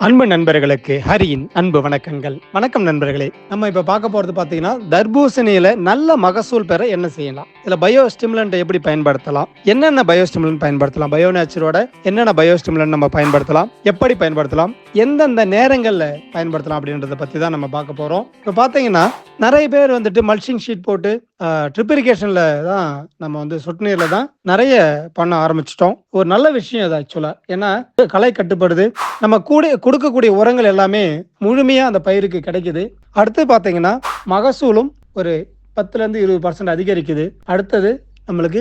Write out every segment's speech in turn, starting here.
அன்பு நண்பர்களுக்கு ஹரியின் அன்பு வணக்கங்கள். வணக்கம் நண்பர்களே. நம்ம இப்ப பார்க்க போறது பாத்தீங்கன்னா தர்பூசணியில நல்ல மகசூல் பெற என்ன செய்யலாம்? இதுல பயோ ஸ்டிமுலண்ட் எப்படி பயன்படுத்தலாம்? என்னென்ன பயோ ஸ்டிமுலண்ட் பயன்படுத்தலாம்? பயோ நேச்சரோட என்னென்ன பயோ ஸ்டிமுலண்ட் நம்ம பயன்படுத்தலாம்? எப்படி பயன்படுத்தலாம்? எந்தெந்த நேரங்கள்ல பயன்படுத்தலாம் அப்படின்றத பத்தி தான் நம்ம பார்க்க போறோம். இப்ப பாத்தீங்கன்னா நிறைய பேர் வந்துட்டு மல்ச்சிங் ஷீட் போட்டு ட்ரிப்பிரிகேஷனில் தான் நம்ம வந்து சொட்டு நீரில் தான் நிறைய பண்ண ஆரம்பிச்சிட்டோம். ஒரு நல்ல விஷயம் அது ஆக்சுவலாக ஏன்னா களை கட்டுப்படுது. நம்ம கூட கொடுக்கக்கூடிய உரங்கள் எல்லாமே முழுமையாக அந்த பயிருக்கு கிடைக்குது. அடுத்து பார்த்தீங்கன்னா மகசூலும் ஒரு பத்துலேருந்து இருபது பர்சன்ட் அதிகரிக்குது. அடுத்தது நம்மளுக்கு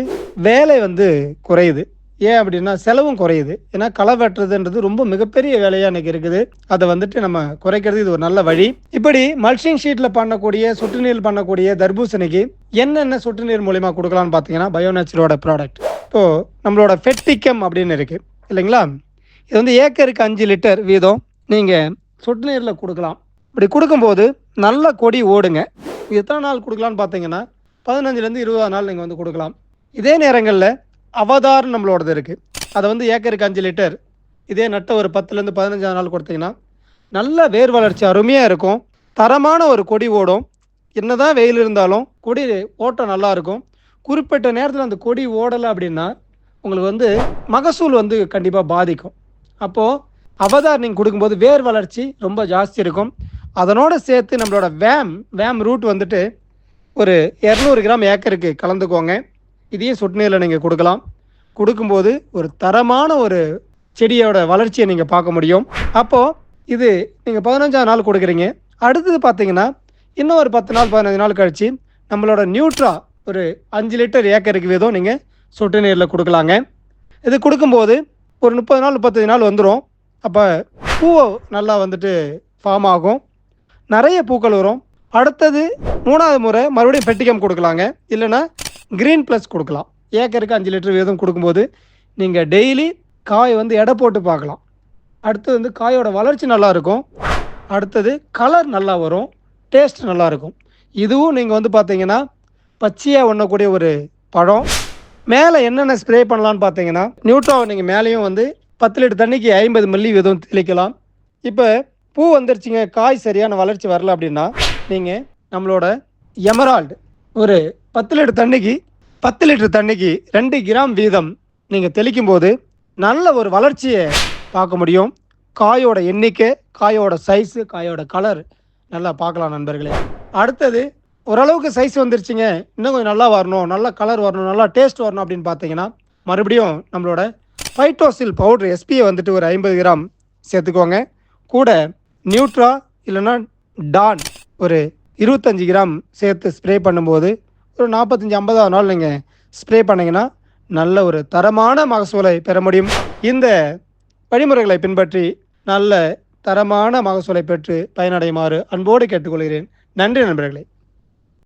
வேலை வந்து குறையுது. ஏன் அப்படின்னா செலவும் குறையுது. ஏன்னா களை வெட்டுறதுன்றது ரொம்ப மிகப்பெரிய வேலையாக எனக்கு இருக்குது. அதை வந்துட்டு நம்ம குறைக்கிறது இது ஒரு நல்ல வழி. இப்படி மல்ஷிங் ஷீட்டில் பண்ணக்கூடிய சொட்டு நீர் பண்ணக்கூடிய தர்பூசணிக்கு என்னென்ன சொட்டு நீர் மூலியமா கொடுக்கலாம்னு பார்த்தீங்கன்னா பயோநேச்சரோட ப்ராடக்ட் இப்போது நம்மளோட ஃபெட்டிக்கம் அப்படின்னு இருக்குது இல்லைங்களா? இது வந்து ஏக்கருக்கு அஞ்சு லிட்டர் வீதம். நீங்கள் சொட்டு நீரில் கொடுக்கலாம். இப்படி கொடுக்கும்போது நல்ல கொடி ஓடுங்க. எத்தனை நாள் கொடுக்கலான்னு பார்த்தீங்கன்னா பதினஞ்சுலேருந்து இருபது நாள் நீங்கள் வந்து கொடுக்கலாம். இதே நேரங்களில் அவதார் நம்மளோடது இருக்குது அதை வந்து ஏக்கருக்கு அஞ்சு லிட்டர் இதே நட்ட ஒரு பத்துலேருந்து பதினஞ்சாவது நாள் கொடுத்தீங்கன்னா நல்ல வேர் வளர்ச்சி அருமையாக இருக்கும். தரமான ஒரு கொடி ஓடும். என்னதான் வெயில் இருந்தாலும் கொடி ஓட்டம் நல்லாயிருக்கும் குறிப்பிட்ட நேரத்தில் அந்த கொடி ஓடலை அப்படின்னா உங்களுக்கு வந்து மகசூல் வந்து கண்டிப்பாக பாதிக்கும். அப்போது அவதார் நீங்கள் கொடுக்கும்போது வேர் வளர்ச்சி ரொம்ப ஜாஸ்தி இருக்கும். அதனோடு சேர்த்து நம்மளோட வேம் வேம் ரூட் வந்துட்டு ஒரு இரநூறு கிராம் ஏக்கருக்கு கலந்துக்கோங்க. இதையும் சொட்டு நீரில் நீங்கள் கொடுக்கலாம். கொடுக்கும்போது ஒரு தரமான ஒரு செடியோட வளர்ச்சியை நீங்கள் பார்க்க முடியும். அப்போது இது நீங்கள் பதினஞ்சாம் நாள் கொடுக்குறீங்க. அடுத்தது பார்த்தீங்கன்னா இன்னும் ஒரு பத்து நாள் பதினஞ்சு நாள் கழித்து நம்மளோட நியூட்ரா ஒரு அஞ்சு லிட்டர் ஏக்கருக்கு வீதம் நீங்கள் சொட்டு நீரில் கொடுக்கலாங்க. இது கொடுக்கும்போது ஒரு முப்பது நாள் முப்பத்தஞ்சு நாள் வந்துடும் அப்போ பூ நல்லா வந்துட்டு ஃபார்ம் ஆகும். நிறைய பூக்கள் வரும். அடுத்தது மூணாவது முறை மறுபடியும் பெட்டிக்கம் கொடுக்கலாங்க. இல்லைன்னா க்ரீன் ப்ளஸ் கொடுக்கலாம். ஏக்கருக்கு அஞ்சு லிட்டர் வீதம் கொடுக்கும்போது நீங்கள் டெய்லி காய் வந்து எடை போட்டு பார்க்கலாம். அடுத்தது வந்து காயோட வளர்ச்சி நல்லாயிருக்கும் அடுத்தது கலர் நல்லா வரும். டேஸ்ட் நல்லா இருக்கும். இதுவும் நீங்கள் வந்து பார்த்தீங்கன்னா பச்சையாக உண்ணக்கூடிய ஒரு பழம். மேலே என்னென்ன ஸ்ப்ரே பண்ணலான்னு பார்த்தீங்கன்னா நியூட்ராவை நீங்கள் மேலேயும் வந்து பத்து லிட்டர் தண்ணிக்கு ஐம்பது மில்லி வீதம் தெளிக்கலாம். இப்போ பூ வந்துருச்சுங்க காய் சரியான வளர்ச்சி வரல அப்படின்னா நீங்கள் நம்மளோட எமரால்டு ஒரு பத்து லிட்டர் தண்ணிக்கு பத்து லிட்டர் தண்ணிக்கு ரெண்டு கிராம் வீதம் நீங்கள் தெளிக்கும் போது நல்ல ஒரு வளர்ச்சியை பார்க்க முடியும். காயோட எண்ணிக்கை காயோட சைஸு காயோட கலர் நல்லா பார்க்கலாம் நண்பர்களே. அடுத்தது ஓரளவுக்கு சைஸ் வந்துருச்சுங்க. இன்னும் கொஞ்சம் நல்லா வரணும் நல்ல கலர் வரணும் நல்லா டேஸ்ட் வரணும் அப்படின்னு பார்த்தீங்கன்னா மறுபடியும் நம்மளோட ஃபைட்டோசில் பவுடர் எஸ்பியை வந்துட்டு ஒரு ஐம்பது கிராம் சேர்த்துக்கோங்க. கூட நியூட்ரா இல்லைன்னா டான் ஒரு இருபத்தஞ்சி கிராம் சேர்த்து ஸ்ப்ரே பண்ணும்போது ஒரு நாற்பத்தஞ்சி ஐம்பதாவது நாள் நீங்கள் ஸ்ப்ரே பண்ணிங்கன்னா நல்ல ஒரு தரமான மகசூலை பெற முடியும். இந்த வழிமுறைகளை பின்பற்றி நல்ல தரமான மகசூலை பெற்று பயனடையுமாறு அன்போடு கேட்டுக்கொள்கிறேன். நன்றி நண்பர்களே.